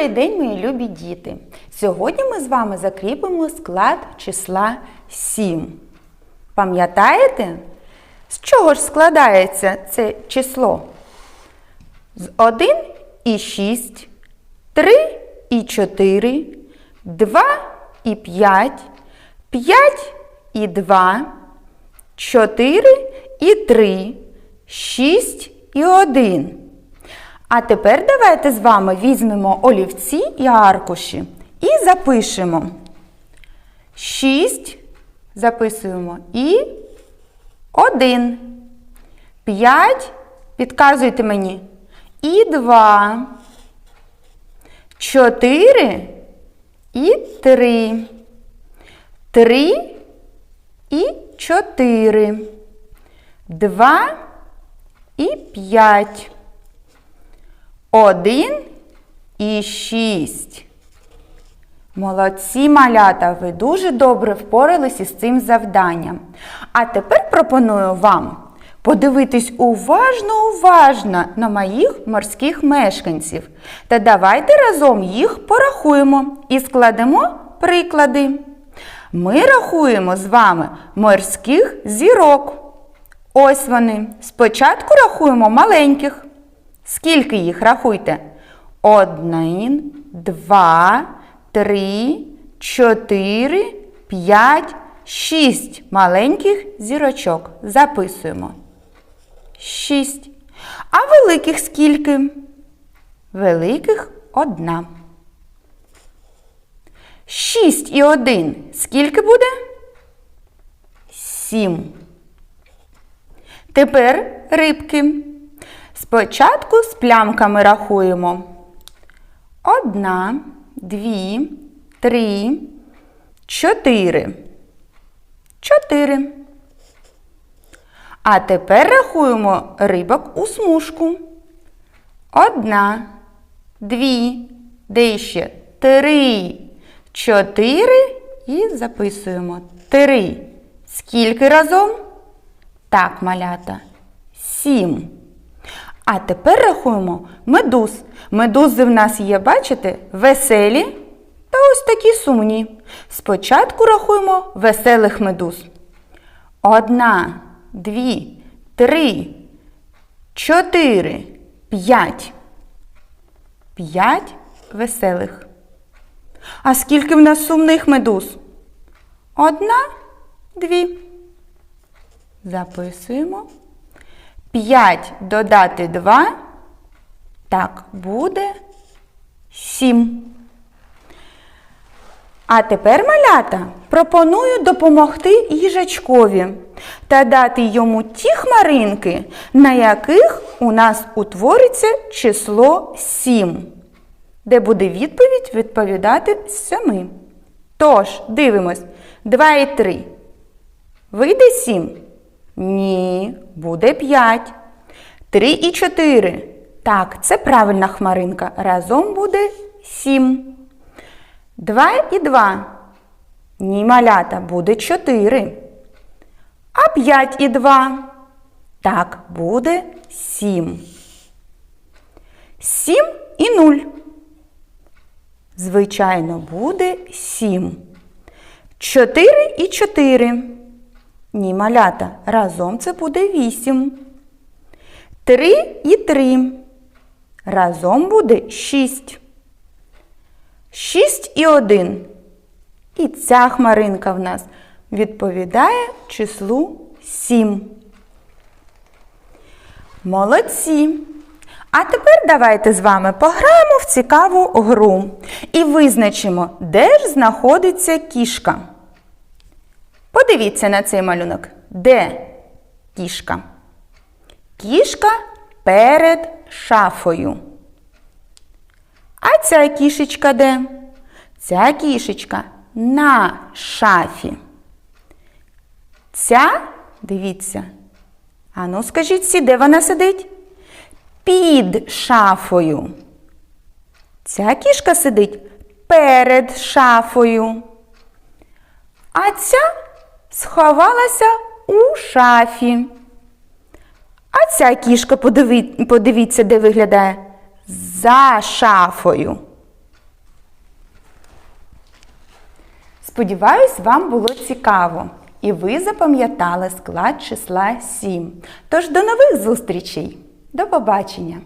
Добрий день, мої любі діти! Сьогодні ми з вами закріпимо склад числа 7. Пам'ятаєте, з чого ж складається це число? З 1 і 6, 3 і 4, 2 і 5, 5 і 2, 4 і 3, 6 і 1. А тепер давайте з вами візьмемо олівці і аркуші і запишемо. 6 записуємо і 1. 5 підказуйте мені. І 2. 4 і 3. 3 і 4. 2 і 5. Один і шість. Молодці малята, ви дуже добре впоралися з цим завданням. А тепер пропоную вам подивитись уважно-уважно на моїх морських мешканців. Та давайте разом їх порахуємо і складемо приклади. Ми рахуємо з вами морських зірок. Ось вони. Спочатку рахуємо маленьких. Скільки їх рахуйте? Один, два, три, чотири, п'ять, шість маленьких зірочок. Записуємо. Шість. А великих скільки? Великих одна. Шість і один. Скільки буде? Сім. Тепер рибки. Спочатку з плямками рахуємо. Одна, дві, три, чотири. Чотири. А тепер рахуємо рибок у смужку. Одна, дві, де ще три, чотири і записуємо. Три. Скільки разом? Так, малята. Сім. А тепер рахуємо медуз. Медузи в нас є, бачите, веселі та ось такі сумні. Спочатку рахуємо веселих медуз. Одна, дві, три, чотири, п'ять. П'ять веселих. А скільки в нас сумних медуз? Одна, дві. Записуємо. 5 додати 2. Так, буде 7. А тепер, малята, пропоную допомогти їжачкові та дати йому ті хмаринки, на яких у нас утвориться число 7, де буде відповідь відповідати 7. Тож, дивимось, 2 і 3. Вийде 7? Ні, буде 5. 3 і 4. Так, це правильна хмаринка. Разом буде 7. 2 і 2. Ні, малята, буде 4. А 5 і 2. Так, буде 7. 7 і 0. Звичайно, буде 7. 4 і 4. Ні, малята, разом це буде 8. 3 і 3. Разом буде 6. 6 і 1. І ця хмаринка в нас відповідає числу 7. Молодці! А тепер давайте з вами пограємо в цікаву гру і визначимо, де ж знаходиться кішка. Подивіться на цей малюнок. Де кішка? Кішка перед шафою. А ця кішечка де? Ця кішечка на шафі. Ця, дивіться. Ану, скажіть всі, де вона сидить? Під шафою. Ця кішка сидить перед шафою. А ця сховалася у шафі. А ця кішка, подиві... подивіться, де виглядає, за шафою. Сподіваюсь, вам було цікаво і ви запам'ятали склад числа 7. Тож до нових зустрічей! До побачення!